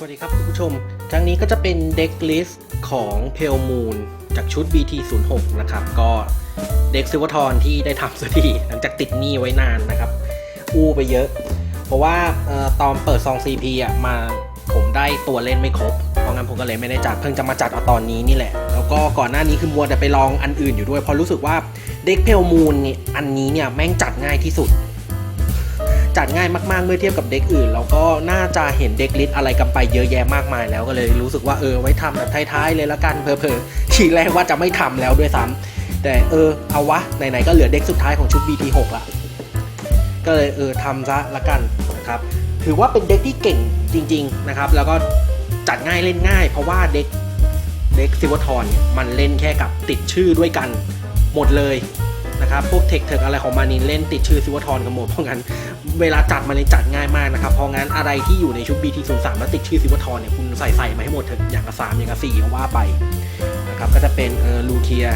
สวัสดีครับคุณผู้ชม ครั้งนี้ก็จะเป็นเด็กลิสต์ของเพลมูนจากชุด BT06 นะครับ ก็เด็กซิวทอนที่ได้ทำสักทีหลังจากติดหนี้ไว้นานนะครับ อู้ไปเยอะ เพราะว่าออตอนเปิดซอง CP อะมาผมได้ตัวเล่นไม่ครบ เพราะงั้นผมก็เลยไม่ได้จัด เพิ่งจะมาจัดเอาตอนนี้นี่แหละ แล้วก็ก่อนหน้านี้คือมัวแต่ไปลองอันอื่นอยู่ด้วยเพราะรู้สึกว่าเด็กเพลมูนนี่อันนี้เนี่ยแม่งจัดง่ายที่สุด จัดง่ายมากๆเมื่อเทียบกับเด็กอื่น แล้วก็น่าจะเห็นเด็กลิสอะไรกันไปเยอะแยะมากมายแล้วก็เลยรู้สึกว่าเออไว้ทำแบบท้ายๆเลยละกันเพอๆทีแรกว่าจะไม่ทำแล้วด้วยซ้ำแต่เออเอาวะไหนๆก็เหลือเด็กสุดท้ายของชุด BT6 ละก็เลยเออทำซะละกันนะครับถือว่าเป็นเด็กที่เก่งจริง ๆนะครับ แล้วก็จัดง่ายเล่นง่าย เพราะว่าเด็กเด็กซิวทอนเนี่มันเล่นแค่กับติดชื่อด้วยกันหมดเลย นะครับพวกเทคเทคอะไรของมานินเล่นติดชื่อซิวทอนกันหมดเพราะงั้นเวลาจัดมันเลยจัดง่ายมากนะครับเพราะงั้นอะไรที่อยู่ในชุด BT03 แล้วติดชื่อซิวทอนเนี่ยคุณใส่ใส่มาให้หมดเถอะอย่างละสามอย่างละสี่ก็ว่าไปนะครับก็จะเป็นเออลูเทีย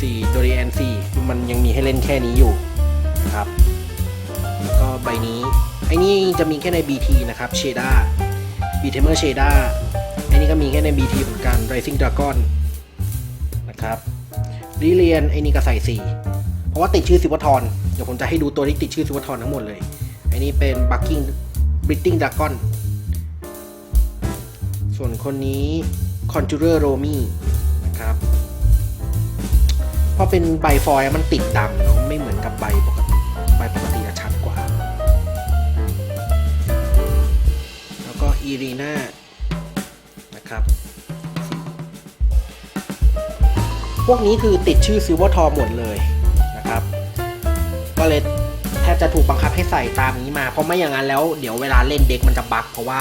สี่โดริแอนสี่มันยังมีให้เล่นแค่นี้อยู่นะครับแล้วก็ใบนี้ไอ้นี่จะมีแค่ใน BT นะครับเชด้าบีเทเมอร์เชด้าไอ้นี่ก็มีแค่ใน BT เหมือนกัน Rising Dragon นะครับรีเลียนไอ้นี่ก็ใส่สี่ เพราะว่าติดชื่อซิวทอนเดี๋ยวผมจะให้ดูตัวที่ติดชื่อซิวทอนทั้งหมดเลย อันนี้เป็น Bucking Breathing Dragon ส่วนคนนี้ Conjurer Romy นะครับเพราะเป็นใบฟอยมันติดดำเนาะไม่เหมือนกับใบปกติใบปกติจะชัดกว่า แล้วก็ Irina นะครับพวกนี้คือติดชื่อซิลเวอร์ทอหมดเลย ก็เลยแทบจะถูกบังคับให้ใส่ตามนี้มา เพราะไม่อย่างนั้นแล้วเดี๋ยวเวลาเล่นเด็กมันจะบักเพราะว่า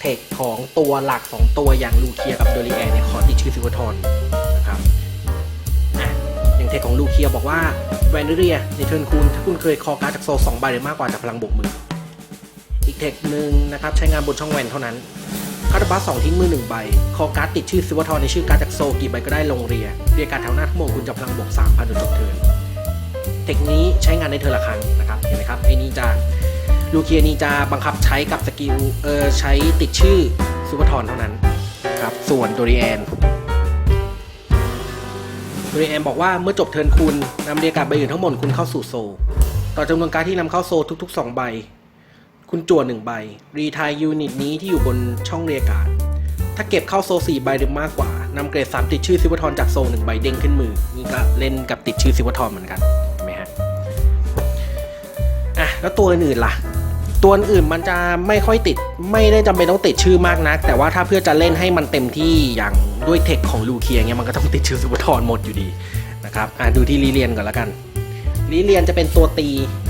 เทคของตัวหลัก 2 ตัวอย่างลูเคียกับโดริแอนเนี่ยขอติดชื่อซิวทอนนะครับอะอย่างเทคของลูเคียบอกว่าแวนเรียในเทิร์นคุณถ้าคุณเคยคอการ์ดจากโซสองใบหรือมากกว่าจากพลังบวกมือ อีกเทคหนึ่งนะครับใช้งานบนช่องแวนเท่านั้นคาร์ดบัสสองทิ้งมือหนึ่งใบ คอการ์ดติดชื่อซิวทอนในชื่อการ์ดจากโซกี่ใบก็ได้ลงเรียเรียการแถวหน้าทั้งหมดคุณจะพลังบวก3,000จนจบเทิร์น เทคนี้ใช้งานได้เทอร์ละครั้งนะครับเห็นไหมครับไอ้นี่จะลูเคียนี่จะบังคับใช้กับสกิลเออใช้ติดชื่อซูเปอร์ทอนเท่านั้นครับส่วนโดริแอนโดริแอนบอกว่าเมื่อจบเทิร์นคุณนำเรียกการใบอื่นทั้งหมดคุณเข้าสู่โซ ต่อจำนวนการที่นำเข้าโซทุกๆ 2 ใบ คุณจั่วหนึ่งใบ รีทายยูนิตนี้ที่อยู่บนช่องเรียกการถ้าเก็บเข้าโซลสี่ใบหรือมากกว่านำเกรด3ติดชื่อซิวทอนจากโซลหนึ่งใบเด้งขึ้นมือนี่ก็เล่นกับติดชื่อซิวทอนเหมือนกัน แล้วตัวอื่นๆล่ะ ตัวอื่นมันจะไม่ค่อยติด ไม่ได้จำเป็นต้องติดชื่อมากนัก แต่ว่าถ้าเพื่อจะเล่นให้มันเต็มที่อย่างด้วยเทคของลูเคียเงี้ยมันก็ต้องติดชื่อซูเปอร์ทอนหมดอยู่ดีนะครับอะดูที่รีเลียนก่อนแล้วกันรีเลียนจะเป็นตัวตี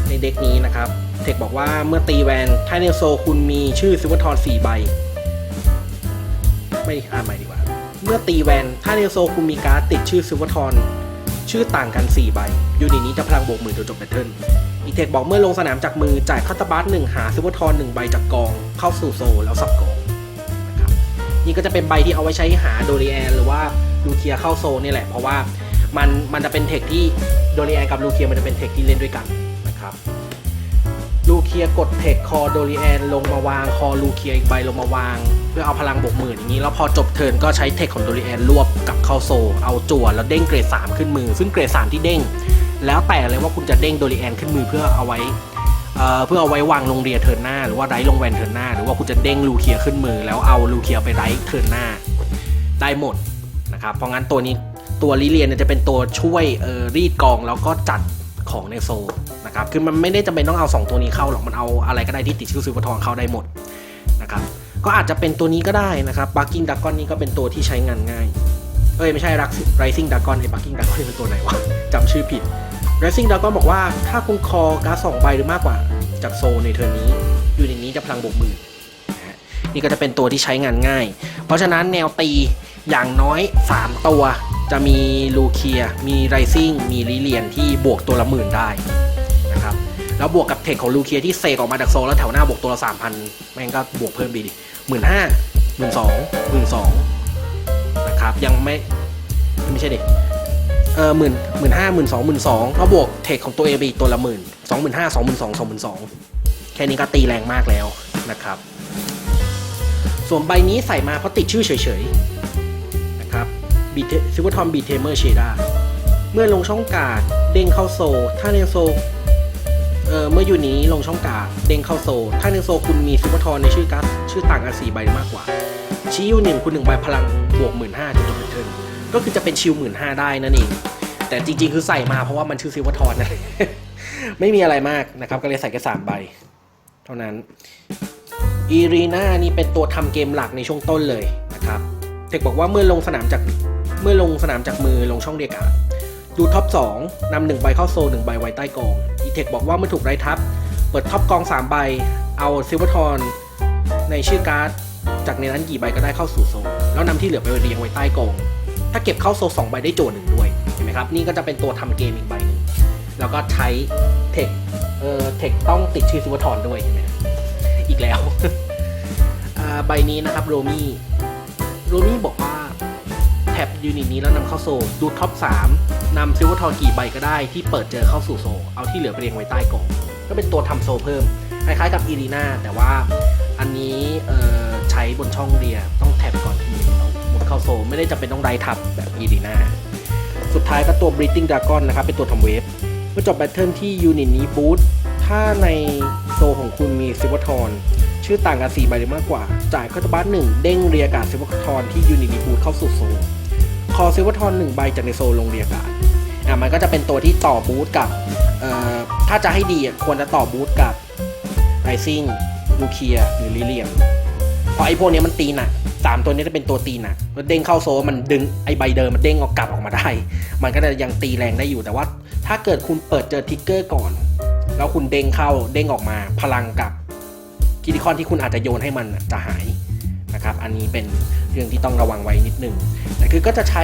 ในเด็กนี้นะครับ เทคบอกว่าเมื่อตีแวนไทเนโซคุณมีชื่อซูเปอร์ทอน4ใบ ไม่อ่านใหม่ดีกว่า เมื่อตีแวนถ้าเนโซคุณมีการ์ดติดชื่อซิลเวอร์ทอนชื่อต่างกัน 4 ใบ ยูนิตนี้จะพลังบวกหมื่นจนจบแบตเทิล อีเทคบอกเมื่อลงสนามจากมือจ่ายคาตาบัสหนึ่งหาซิลเวอร์ทอนหนึ่งใบจากกอง เข้าสู่โซแล้วสับกองนะครับนี่ก็จะเป็นใบที่เอาไว้ใช้หาโดริแอนหรือว่าลูเคียเข้าโซลนี่แหละ เพราะว่ามันมันจะเป็นเทคที่โดริแอนกับลูเคียมันจะเป็นเทคที่เล่นด้วยกันนะครับลูเคียกดเทคคอโดริแอนลงมาวางคอลูเคียอีกใบลงมาวาง เพื่อเอาพลังบวกหมื่นอย่างนี้แล้วพอจบเทิร์นก็ใช้เทคของโดริแอนรวบกับเข้าโซ เอาจั่วแล้วเด้งเกรด3ขึ้นมือ ซึ่งเกรด3ที่เด้ง แล้วแต่เลยว่าคุณจะเด้งโดริแอนขึ้นมือเพื่อเอาไว้เพื่อเอาไว้วางลงเรียเทิร์นหน้าหรือว่าไรลงแวนเทิร์นหน้า หรือว่าคุณจะเด้งลูเคียขึ้นมือ แล้วเอาลูเคียไปไรเทิร์นหน้า ได้หมดนะครับเพราะงั้นตัวนี้ตัวลิเลียนจะเป็นตัวช่วยรีดกองแล้วก็จัดของในโซนะครับคือมันไม่ได้จำเป็นต้องเอา 2 ตัวนี้เข้าหรอกมันเอาอะไรก็ได้ที่ติดชื่อซิลเวอร์ทองเข้าได้หมดนะครับก็อาจจะเป็นตัวนี้ก็ได้นะครับบักกิ้งดักก้อนนี่ก็เป็นตัวที่ใช้งานง่าย อ้ยไม่ใช่รักไรซิ่งดักกอนไอ้บักกิ้งดักกอนเป็นตัวไหนวะจำชื่อผิดไรซิ่งดักกอนบอกว่าถ้าคุณคอการ์ดสองใบหรือมากกว่าจากโซในเทอร์นนี้ อยู่ในนี้จะพลังบวกหมื่นนะฮะนี่ก็จะเป็นตัวที่ใช้งานง่าย เพราะฉะนั้นแนวตีอย่างน้อย 3 ตัว จะมีลูเคีย มีไรซิ่ง มีลิเลียนที่บวกตัวละหมื่นได้นะครับ แล้วบวกกับเทคของลูเคียที่เซกออกมาจากโซแล้วแถวหน้าบวกตัวละสามพันแม่งก็บวกเพิ่มไปดิหมื่นห้าหมื่นสองหมื่นสอง นะครับยังไม่ไม่ใช่ดิเออหมื่นหมื่นห้าหมื่นสองหมื่นสองก็บวกเทคของตัวเองไปอีกตัวละหมื่นสองหมื่นห้าสองหมื่นสองสองหมื่นสองแค่นี้ก็ตีแรงมากแล้วนะครับ ส่วนใบนี้ใส่มาเพราะติดชื่อเฉยๆนะครับบีซิวทอมบีเทเมอร์เชด้าเมื่อลงช่องกาดเด้งเข้าโซ ถ้าในโซ เออเมื่ออยู่นี้ลงช่องกาดเด้งเข้าโซ ถ้าในโซคุณมีซิวทอนในชื่อการ์ดชื่อต่างกันสี่ใบมากกว่า ชี้ยูหนึ่งคุณหนึ่งใบพลังบวกหมื่นห้าจนจบเทิร์นก็คือจะเป็นชิวหมื่นห้าได้นั่นเองแต่จริง ๆ คือใส่มาเพราะว่ามันชื่อซิวทอนนะไม่มีอะไรมากนะครับ ก็เลยใส่แค่สามใบ เท่านั้นอีรีนานี่เป็นตัวทำเกมหลักในช่วงต้นเลยนะครับเทคบอกว่าเมื่อลงสนามจากเมื่อลงสนามจากมือลงช่องเรียกการ์ ดูท็อป2นำหนึ่งใบเข้าโซหนึ่งใบไว้ใต้กอง อีเทคบอกว่าเมื่อถูกไรทับ เปิดท็อปกองสามใบ เอาซิลเวอร์ทอนในชื่อการ์ด จากในนั้นกี่ใบก็ได้เข้าสู่โซลแล้วนำที่เหลือไปเรียงไว้ใต้กอง ถ้าเก็บเข้าโซลสองใบได้โจทย์หนึ่งด้วย เห็นไหมครับ นี่ก็จะเป็นตัวทำเกมอีกใบหนึ่งแล้วก็ใช้เทค เอ่อ เทคต้องติดชื่อซิวทอนด้วยเห็นไหมอีกแล้วอ่าใบนี้นะครับโรมี่ โรมี่บอกว่า ท็บยูนิตนี้แล้วนำเข้าโซดูท็อป 3นำซิลเวอร์ทอกี่ใบก็ได้ที่เปิดเจอเข้าสู่โซ เอาที่เหลือไปเรียงไว้ใต้กล่องก็เป็นตัวทำโซเพิ่ม คล้ายๆกับอีรีนาแต่ว่าอันนี้ใช้บนช่องเรียต้องแท็บก่อนทีนึงแล้วหมุนเข้าโซไม่ได้จะเป็นต้องไดทับแบบอีรีนาสุดท้ายก็ตัว Breathing Dragon นะครับ เป็นตัวทำเวฟเมื่อจบแบทเทิลที่ยูนิตนี้บูทถ้าในโซของคุณมีซิลเวอร์ทอนชื่อต่างกัน4ใบหรือมากกว่า จ่ายคาตบัสหนึ่งเด้งเรียกาดซิลเวอร์ทอนที่ยูนิตนี้บูทเข้าสู่โซ คอซิลเวอร์ทอนหนึ่งใบจากในโซลลงเรียกาดอะมันก็จะเป็นตัวที่ต่อบูทกับเอ่อถ้าจะให้ดีอะควรจะต่อบูทกับไรซิ่งลูเคียหรือลิเลียมเพราะไอ้พวกเนี้ยมันตีหนักสามตัวนี้จะเป็นตัวตีหนักมันเด้งเข้าโซมันดึงไอ้ใบเดิมมันเด้งออกกลับออกมาได้ มันก็จะยังตีแรงได้อยู่แต่ว่า ถ้าเกิดคุณเปิดเจอทิกเกอร์ก่อน แล้วคุณเด้งเข้าเด้งออกมาพลังกับคิติคอนที่คุณอาจจะโยนให้มันจะหาย นะครับ อันนี้เป็นเรื่องที่ต้องระวังไว้นิดนึงแต่คือก็จะใช้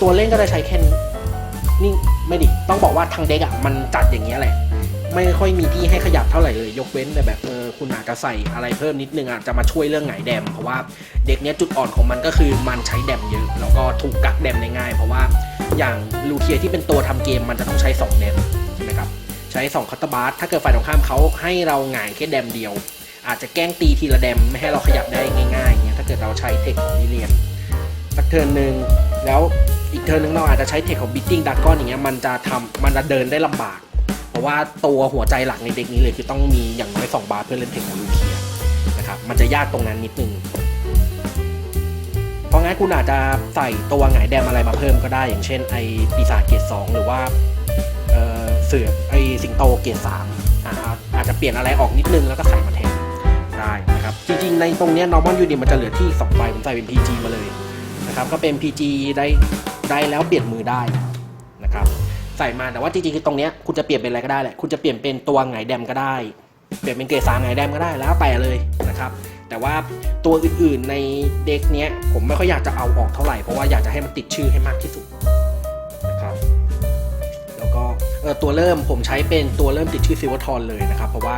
ตัวเล่นก็จะใช้แค่นี้นี่ไม่ดิต้องบอกว่าทางเด็กอะมันจัดอย่างเงี้ยแหละ ไม่ค่อยมีที่ให้ขยับเท่าไหร่เลย ยกเว้นแต่แบบเออคุณอาจจะใส่อะไรเพิ่มนิดนึงอาจจะมาช่วยเรื่องไหนแดมเพราะว่าเด็กเนี้ยจุดอ่อนของมันก็คือมันใช้แดมเยอะ แล้วก็ถูกกักแดมได้ง่าย เพราะว่าอย่างลูเคียที่เป็นตัวทำเกมมันจะต้องใช้2แดมใช่ไหมครับใช้2คัตเตอร์บาร์ถ้าเกิดฝ่ายตรงข้ามเขาให้เราหงายแค่แดมเดียว อาจจะแกล้งตีทีละแดมไม่ให้เราขยับได้ง่ายๆเงี้ยถ้าเกิดเราใช้เทคของนิเลียนสักเทิร์นหนึ่งแล้วอีกเทิร์นหนึ่งเราอาจจะใช้เทคของบิตติ้งดักก้อนอย่างเงี้ยมันจะทำมันจะเดินได้ลำบาก เพราะว่าตัวหัวใจหลักในเด็กนี้เลยคือต้องมีอย่างน้อย2บาร์เพื่อเล่นเทคของลูเคียนะครับมันจะยากตรงนั้นนิดนึงเพราะงั้นคุณอาจจะใส่ตัวหงายแดมอะไรมาเพิ่มก็ได้ อย่างเช่นไอปีศาจเกรดสองหรือว่าเออเสือไอสิงโตเกรดสามอ่าอาจจะเปลี่ยนอะไรออกนิดนึงแล้วก็ใส่มาแท ได้นะครับ จริงๆ ในตรงนี้ normal unit มันจะเหลือที่2ใบผมใส่เป็น PG มาเลยนะครับ ก็เป็น PG ได้ได้แล้วเปลี่ยนมือได้นะครับ ใส่มาแต่ว่าจริงๆคือตรงนี้คุณจะเปลี่ยนเป็นอะไรก็ได้แหละ คุณจะเปลี่ยนเป็นตัวไงแดมก็ได้ เปลี่ยนเป็นเกรดสาไงแดมก็ได้แล้วแต่เลยนะครับ แต่ว่าตัวอื่นๆในเด็กเนี้ยผมไม่ค่อยอยากจะเอาออกเท่าไหร่เพราะว่าอยากจะให้มันติดชื่อให้มากที่สุด ตัวเริ่มผมใช้เป็นตัวเริ่มติดชื่อซิวทอนเลยนะครับ เพราะว่า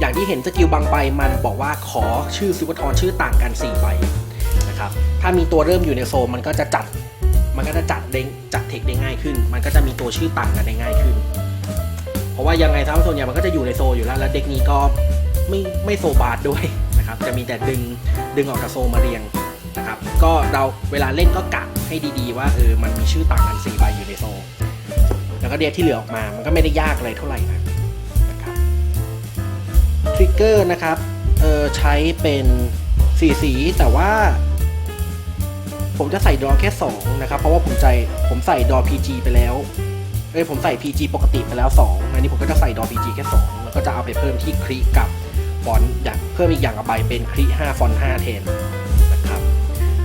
อย่างที่เห็นสกิลบางใบมันบอกว่าขอชื่อซิวทอนชื่อต่างกัน 4 ใบนะครับถ้ามีตัวเริ่มอยู่ในโซนมันก็จะจัดมันก็จะจัดเด้งจัดเทคได้ง่ายขึ้น มันก็จะมีตัวชื่อต่างกันได้ง่ายขึ้น เพราะว่ายังไงทั้งส่วนใหญ่มันก็จะอยู่ในโซอยู่แล้ว แล้วเด็กนี้ก็ไม่ไม่โซบาร์ดด้วยนะครับจะมีแต่ดึงดึงออกจากโซมาเรียงนะครับก็เราเวลาเล่นก็กะให้ดีๆ ว่าเออมันมีชื่อต่างกัน4ใบอยู่ในโซ แล้วก็เดียที่เหลือออกมา มันก็ไม่ได้ยากอะไรเท่าไหร่นะนะครับทริกเกอร์นะครับเออใช้เป็นสีสีแต่ว่า ผมจะใส่ดอแค่ 2 นะครับ เพราะว่าผมใจผมใส่ดอ PG ไปแล้วเอ้ยผมใส่ PG ปกติไปแล้ว 2 อันนี้ผมก็จะใส่ดอ PG แค่ 2 แล้วก็จะเอาไปเพิ่มที่คลิกับฟอนต์อย่างเพิ่มอีกอย่างกับใบเป็นคลิ5ฟอนต์5แทนนะครับ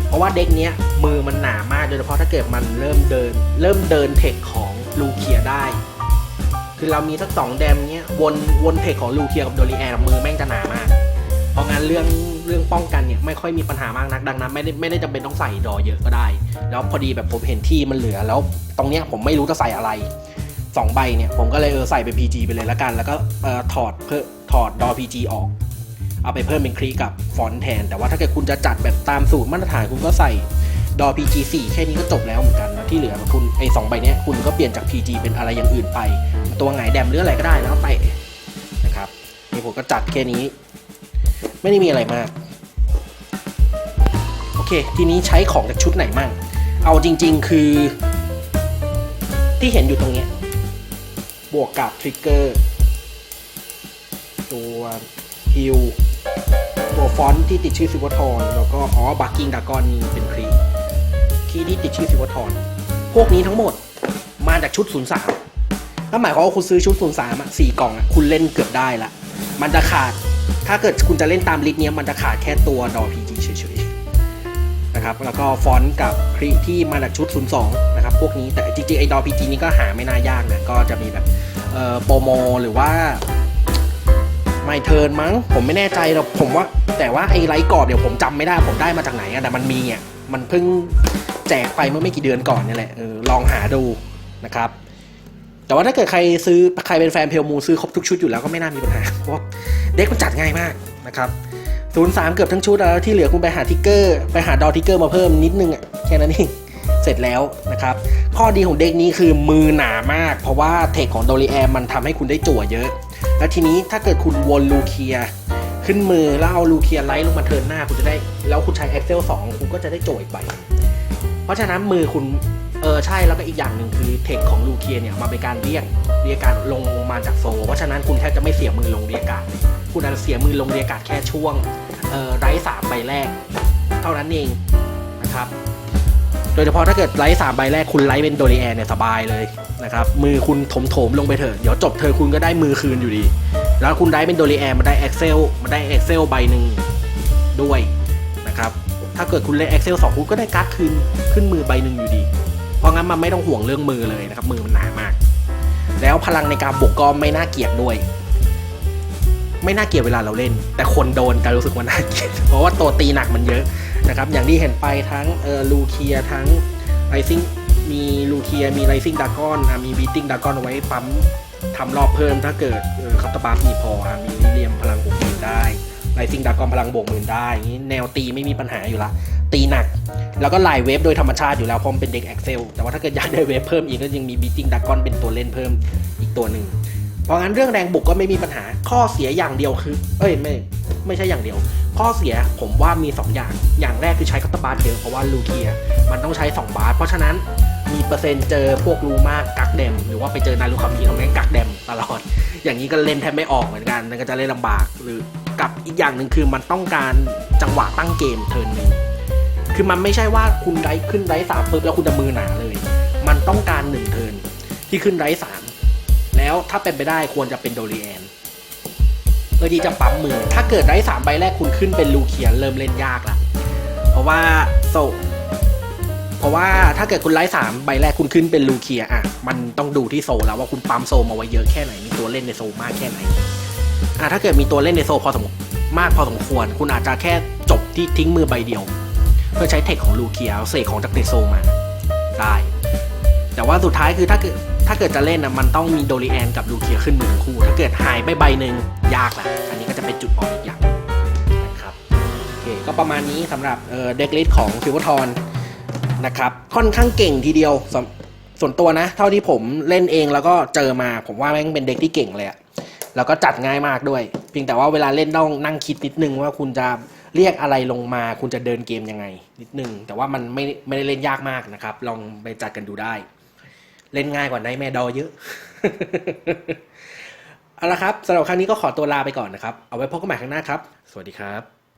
เพราะว่าเด็กเนี้ยมือมันหนามากโดยเฉพาะถ้าเกิดมันเริ่มเดิน เริ่มเดินเทคของ ลูเคียได้ คือเรามีสักสองแดมเนี้ยวนวนเทคของลูเคียกับโดรีแอร์มือแม่งจะหนามาก เพราะงั้นเรื่องเรื่องป้องกันเนี่ยไม่ค่อยมีปัญหามากนักดังนั้น ไม่ได้ไม่ได้จำเป็นต้องใส่ดอเยอะก็ได้ แล้วพอดีแบบผมเห็นที่มันเหลือแล้วตรงเนี้ยผมไม่รู้จะใส่อะไรสองใบเนี่ยผมก็เลยเออใส่เป็น PG ไปเลยละกัน แล้วก็เออถอดเพิ่ถอดดอ PG ออก เอาไปเพิ่มเป็นคลีกับฟอนแทน แต่ว่าถ้าเกิดคุณจะจัดแบบตามสูตรมาตรฐานคุณก็ใส่ดอ PG 4แค่นี้ก็จบแล้วเหมือนกัน ที่เหลือคุณไอ้สองใบเนี้ยคุณก็เปลี่ยนจาก PG เป็นอะไรอย่างอื่นไป ตัวไหนแดมหรืออะไรก็ได้แล้วแต่นะครับนี่ผมก็จัดแค่นี้ ไม่ได้มีอะไรมาก โอเค ทีนี้ใช้ของจากชุดไหนมั่ง เอาจริง ๆ คือ ที่เห็นอยู่ตรงเนี้ยบวกกับทริกเกอร์ตัวฮิลตัวฟอนต์ที่ติดชื่อซิวทอนแล้วก็อ๋อบักกิ้งดากอนนี่เป็นครีคีที่ติดชื่อซิวทอน พวกนี้ทั้งหมดมาจากชุด 03นั่นหมายความว่าคุณซื้อชุด 03อะสี่กล่องอะคุณเล่นเกือบได้ละมันจะขาดถ้าเกิดคุณจะเล่นตามลิสต์เนี้ยมันจะขาดแค่ตัวดอพีจีเฉยๆนะครับแล้วก็ฟอนต์กับครีที่มาจากชุด 02 นะครับพวกนี้แต่จริงๆไอ้ดอพีจีนี้ก็หาไม่น่ายากนะก็จะมีแบบเอ่อโปรโมหรือว่าไม่เทิร์นมั้ง ผมไม่แน่ใจหรอกผมว่า แต่ว่าไอ้ไลท์กรอบเดี๋ยวผมจำไม่ได้ผมได้มาจากไหนอะแต่มันมีอะมันเพิ่ง แจกไปเมื่อไม่กี่เดือนก่อนนี่แหละออลองหาดูนะครับ แต่ว่าถ้าเกิดใครซื้อใครเป็นแฟนเพลมูซื้อครบทุกชุดอยู่แล้วก็ไม่น่ามีปัญหาเพราะเด็กมันจัดง่ายมากนะครับศูนย์สามเกือบทั้งชุดแล้วที่เหลือคุณไปหาทิกเกอร์ไปหาดอทิกเกอร์มาเพิ่มนิดนึงอะแค่นั้นเองเสร็จแล้วนะครับ ข้อดีของเด็กนี้คือมือหนามาก เพราะว่าเทคของโดรีแอมมันทำให้คุณได้จั่วเยอะ แล้วทีนี้ถ้าเกิดคุณวนลูเคีย ขึ้นมือแล้วเอาลูเคียไลท์ลงมาเทินหน้าคุณจะได้ แล้วคุณใช้ Excel 2คุณก็จะได้จั่วอีกใบ เพราะฉะนั้นมือคุณเออใช่แล้วก็อีกอย่างหนึ่งคือเทคของลูเคียเนี่ยมาเป็นการเรียกเรียกการลงมาจากโซ เพราะฉะนั้นคุณแทบจะไม่เสียมือลงเรียกการคุณอาจจะเสียมือลงเรียกการแค่ช่วงเออไร้สามใบแรก เท่านั้นเองนะครับโดยเฉพาะถ้าเกิดไร้สามใบแรกคุณไร้เป็นโดรีแอนเนี่ยสบายเลยนะครับมือคุณถมโถมๆลงไปเถอะเดี๋ยวจบเธอคุณก็ได้มือคืนอยู่ดี แล้วคุณได้เป็นโดรีแอนมาได้ Excel มาได้ Excel ใบหนึ่งด้วยนะครับ ถ้าเกิดคุณเล่น Excel 2 คุณก็ได้การ์ดคืนขึ้นมือใบหนึ่งอยู่ดี เพราะงั้นมันไม่ต้องห่วงเรื่องมือเลยนะครับ มือมันหนามาก แล้วพลังในการบวกก็ไม่น่าเกลียดด้วย ไม่น่าเกลียดเวลาเราเล่น แต่คนโดนจะรู้สึกว่าน่าเกลียดเพราะว่าตัวตีหนักมันเยอะนะครับ อย่างที่เห็นไปทั้งเออลูเคียทั้งไรซิงมีลูเคียมีไรซิงดากอนมีบีติ้งดากอนเอาไว้ปั๊มทำรอบเพิ่มถ้าเกิดคัตตาบัฟมีพอมีวิเลียมพลังบวกได้ ไรซิงดากอนพลังบวกหมื่นได้อย่างนี้แนวตีไม่มีปัญหาอยู่ละ ตีหนัก แล้วก็ลายเวฟโดยธรรมชาติอยู่แล้วพราะมันเป็นเด็ก Excel แต่ว่าถ้าเกิดอยากได้เวฟเพิ่มอีกก็ยังมีบีติ้งดากอนเป็นตัวเล่นเพิ่มอีกตัวหนึ่งเพราะงั้นเรื่องแรงบุกก็ไม่มีปัญหา ข้อเสียอย่างเดียวคือ เอ้ยไม่ไม่ใช่อย่างเดียว ข้อเสียผมว่ามี 2 อย่าง อย่างแรกคือใช้คัตตอร์บาร์เยอะเพราะว่าลูเคีย มันต้องใช้ 2 บาร์เพราะฉะนั้น มีเปอร์เซ็นต์เจอพวกรูมากกักแดมหรือว่าไปเจอนารูคามีทำให้กักแดมตลอด อย่างนี้ก็เล่นแทบไม่ออกเหมือนกันมันก็จะเล่นลำบากหรือกับอีกอย่างหนึ่งคือมันต้องการจังหวะตั้งเกมเทิร์นหนึ่งคือมันไม่ใช่ว่าคุณไรขึ้นไรสามปุ๊บแล้วคุณจะมือหนาเลย มันต้องการหนึ่งเทิร์นที่ขึ้นไรสามแล้วถ้าเป็นไปได้ควรจะเป็นโดรีแอนเพื่อที่จะปั๊มมือ ถ้าเกิดไรสามใบแรกคุณขึ้นเป็นลูเคียนเริ่มเล่นยากละเพราะว่าโซ เพราะว่าถ้าเกิดคุณไร้สามใบแรกคุณขึ้นเป็นลูเคียอะมันต้องดูที่โซแล้วว่าคุณปั๊มโซมาไว้เยอะแค่ไหนมีตัวเล่นในโซมากแค่ไหนอะถ้าเกิดมีตัวเล่นในโซพอสมมากพอสมควร คุณอาจจะแค่จบที่ทิ้งมือใบเดียว เพื่อใช้เทคของลูเคียเสกของจากเดโซมาได้ แต่ว่าสุดท้ายคือถ้าเกิดถ้าเกิดจะเล่นนะมันต้องมีโดรีแอนกับลูเคียขึ้นมือทั้งคู่ ถ้าเกิดหายไปใบหนึ่งยากละอันนี้ก็จะเป็นจุดอ่อนอีกอย่างนะครับโอเคก็ประมาณนี้สำหรับเด็กลิสของฟิวทอน นะครับค่อนข้างเก่งทีเดียวสส่วนตัวนะ เท่าที่ผมเล่นเองแล้วก็เจอมา ผมว่าแม่งเป็นเด็กที่เก่งเลยอะแล้วก็จัดง่ายมากด้วย เพียงแต่ว่าเวลาเล่นต้องนั่งคิดนิดนึงว่าคุณจะเรียกอะไรลงมา คุณจะเดินเกมยังไง นิดนึง แต่ว่ามันไม่ไม่ได้เล่นยากมากนะครับ ลองไปจัดกันดูได้ เล่นง่ายกว่าในแม่ดอเยอะเอาละครับสำหรับครั้งนี้ก็ขอตัวลาไปก่อนนะครับ เอาไว้พบกันใหม่ครั้งหน้าครับ สวัสดีครับ